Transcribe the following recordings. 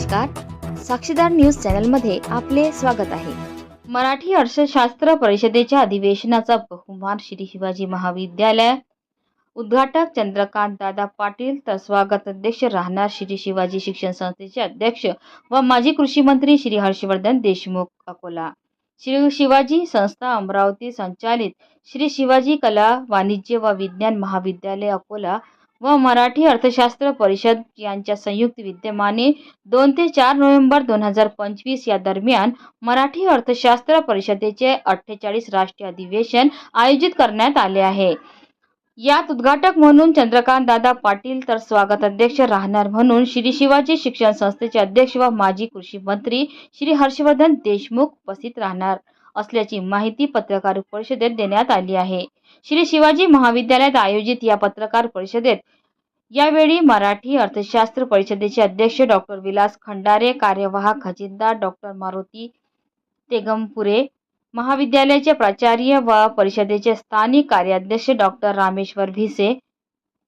नमस्कार. साक्षीदार न्यूज चॅनलमध्ये आपले स्वागत आहे. मराठी अर्थशास्त्र परिषदेच्या अधिवेशनाचा बहुमान श्री शिवाजी महाविद्यालय उद्घाटक चंद्रकांत दादा पाटील तर स्वागत अध्यक्ष राहणार श्री शिवाजी शिक्षण संस्थेचे अध्यक्ष व माजी कृषी मंत्री श्री हर्षवर्धन देशमुख अकोला. श्री शिवाजी संस्था अमरावती संचालित श्री शिवाजी कला वाणिज्य व विज्ञान महाविद्यालय अकोला व मराठी अर्थशास्त्र परिषद यांच्या संयुक्त विद्यमाने दोन ते चार नोव्हेंबर दोन हजार पंचवीस या दरम्यान मराठी अर्थशास्त्र परिषदेचे अठ्ठेचाळीस राष्ट्रीय अधिवेशन आयोजित करण्यात आले आहे. यात उद्घाटक म्हणून चंद्रकांत दादा पाटील तर स्वागत अध्यक्ष राहणार म्हणून श्री शिवाजी शिक्षण संस्थेचे अध्यक्ष व माजी कृषी मंत्री श्री हर्षवर्धन देशमुख उपस्थित राहणार. असल्याची माहिती पत्रकार परिषदेत देण्यात आली आहे. श्री शिवाजी महाविद्यालयात आयोजित या पत्रकार परिषदेत यावेळी मराठी अर्थशास्त्र परिषदेचे अध्यक्ष डॉक्टर विलास खंडारे कार्यवाहक खजिनदार डॉक्टर मारुती तेगमपुरे महाविद्यालयाचे प्राचार्य व परिषदेचे स्थानिक कार्याध्यक्ष doctor Rameshwar Bhise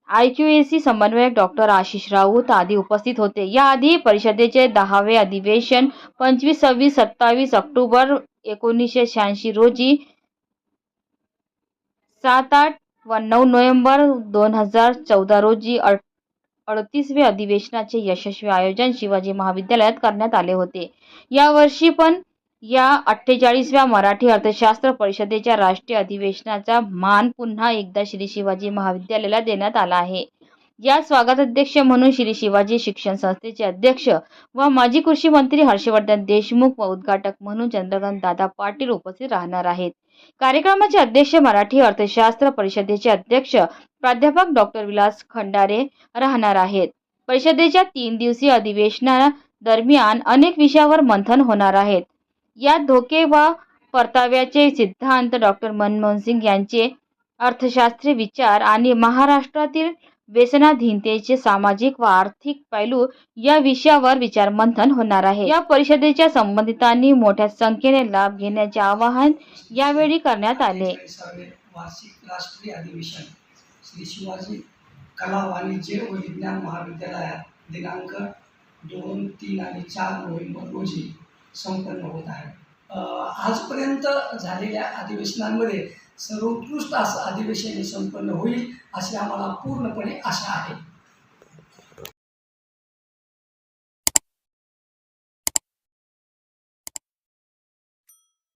I Q A C समन्वयक डॉक्टर आशिष राऊत आदी उपस्थित होते. याआधी परिषदेचे दहावे अधिवेशन पंचवीस सव्वीस सत्तावीस ऑक्टोबर एकोणीसशे शहाऐंशी रोजी सात आठ व नऊ नोव्हेंबर दोन हजार चौदा रोजी अड अडतीसव्या अधिवेशनाचे यशस्वी आयोजन शिवाजी महाविद्यालयात करण्यात आले होते. यावर्षी पण या अठ्ठेचाळीसव्या मराठी अर्थशास्त्र परिषदेच्या राष्ट्रीय अधिवेशनाचा मान पुन्हा एकदा श्री शिवाजी महाविद्यालयाला देण्यात आला आहे. या स्वागताध्यक्ष म्हणून श्री शिवाजी शिक्षण संस्थेचे अध्यक्ष व माजी कृषी मंत्री हर्षवर्धन देशमुख व उद्घाटक म्हणून चंद्रकांत दादा पाटील उपस्थित राहणार आहेत. कार्यक्रमाचे अध्यक्ष मराठी अर्थशास्त्र परिषदेचे अध्यक्ष प्राध्यापक डॉक्टर विलास खंडारे राहणार आहेत. परिषदेच्या तीन दिवसीय अधिवेशना दरम्यान अनेक विषयावर मंथन होणार आहेत. यात धोके व परताव्याचे सिद्धांत डॉक्टर मनमोहन सिंग यांचे अर्थशास्त्रीय विचार आणि महाराष्ट्रातील व्यसनाधीनतेचे सामाजिक व आर्थिक पैलू या विषयावर विचारमंथन होणार आहे. या परिषदेच्या संबंधितांनी मोठ्या संख्येने लाभ घेण्याचे आवाहन यावेळी करण्यात आले. वार्षिक राष्ट्रीय अधिवेशन श्री शिवाजी कला वाणिज्य व विज्ञान महाविद्यालयात दिनांक दोन तीन आणि चार नोव्हेंबर रोजी संपन्न होत आहे. आजपर्यंत झालेल्या अधिवेशनांमध्ये सर्वोत्कृष्ट असं अधिवेशन संपन्न होईल अशी आम्हाला पूर्णपणे आशा आहे.